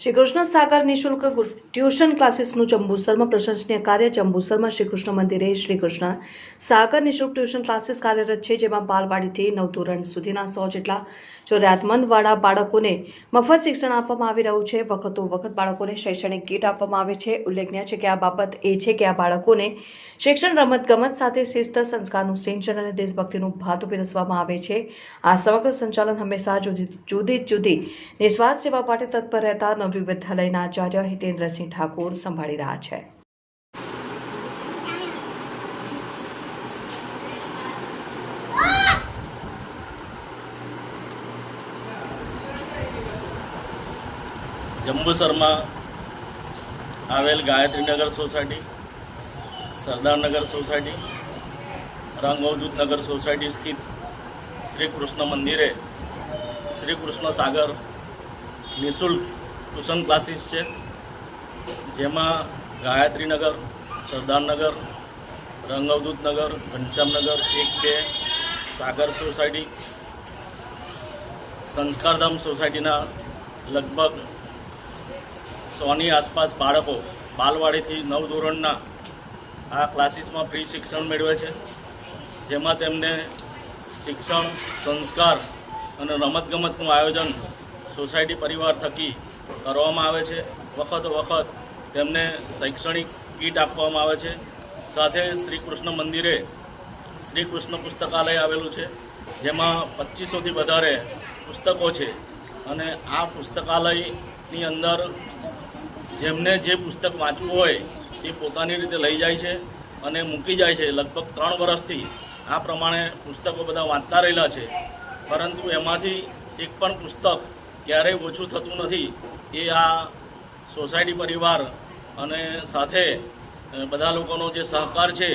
શ્રી કૃષ્ણ સાગર નિઃશુલ્ક ટ્યુશન ક્લાસીસનું જંબુસરમાં પ્રશંસનીય કાર્ય. જંબુસરમાં શ્રી કૃષ્ણ મંદિરે શ્રી કૃષ્ણ સાગર નિઃશુલ્ક ટ્યુશન ક્લાસીસ કાર્યરત છે, જેમાં બાલવાડીથી નવ ધોરણ સુધીના સો જેટલા જરૂરિયાતમંદવાળા બાળકોને મફત શિક્ષણ આપવામાં આવી રહ્યું છે. વખતો વખત બાળકોને શૈક્ષણિક કીટ આપવામાં આવે છે. ઉલ્લેખનીય છે કે આ બાબત એ છે કે આ બાળકોને શિક્ષણ, રમતગમત સાથે શિસ્ત, સંસ્કારનું સિંચન અને દેશભક્તિનું ભાતું પીરસવામાં આવે છે. આ સમગ્ર સંચાલન હંમેશા જુદી જુદી જુદી નિસ્વાર્થ સેવા માટે તત્પર રહેતા નવયુગ વિદ્યાલયના આચાર્ય હિતેન્દ્રસિંહ ઠાકોર સંભાળી રહ્યા છે. જંબુસરમાં આવેલ Gayatrinagar society Sardarnagar society Rangavdhutnagar society સ્થિત શ્રી કૃષ્ણ મંદિરે શ્રી કૃષ્ણ સાગર નિઃશુલ્ક ટ્યુશન ક્લાસીસ છે. જેમાં ગાયત્રીનગર, સરદારનગર રંગવદૂતનગર ઘનશ્યામનગર એક બે સાગર સોસાયટી, સંસ્કારધામ સોસાયટીના લગભગ સોની આસપાસ બાળકો બાલવાડીથી નવ ધોરણના આ ક્લાસીસમાં ફ્રી શિક્ષણ મેળવે છે. જેમાં તેમને શિક્ષણ, સંસ્કાર અને રમતગમતનું આયોજન સોસાયટી પરિવાર થકી કરવામાં આવે છે. વખત વખત તેમને શૈક્ષણિક કીટ આપવામાં આવે છે. સાથે શ્રી કૃષ્ણ મંદિરે શ્રી કૃષ્ણ પુસ્તકાલય આવેલું છે, જેમાં પચીસોથી વધારે પુસ્તકો છે. અને આ પુસ્તકાલયની અંદર જેમને જે પુસ્તક વાંચવું હોય એ પોતાની રીતે લઈ જાય છે અને મૂકી જાય છે. લગભગ ત્રણ વર્ષથી આ પ્રમાણે પુસ્તકો બધા વાંચતા રહેલા છે. પરંતુ એમાંથી એક પણ પુસ્તક ક્યારેય ઓછું થતું નથી. એ આ સોસાયટી પરિવાર અને સાથે બધા લોકોનો જે સહકાર છે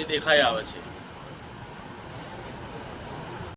એ દેખાઈ આવે છે.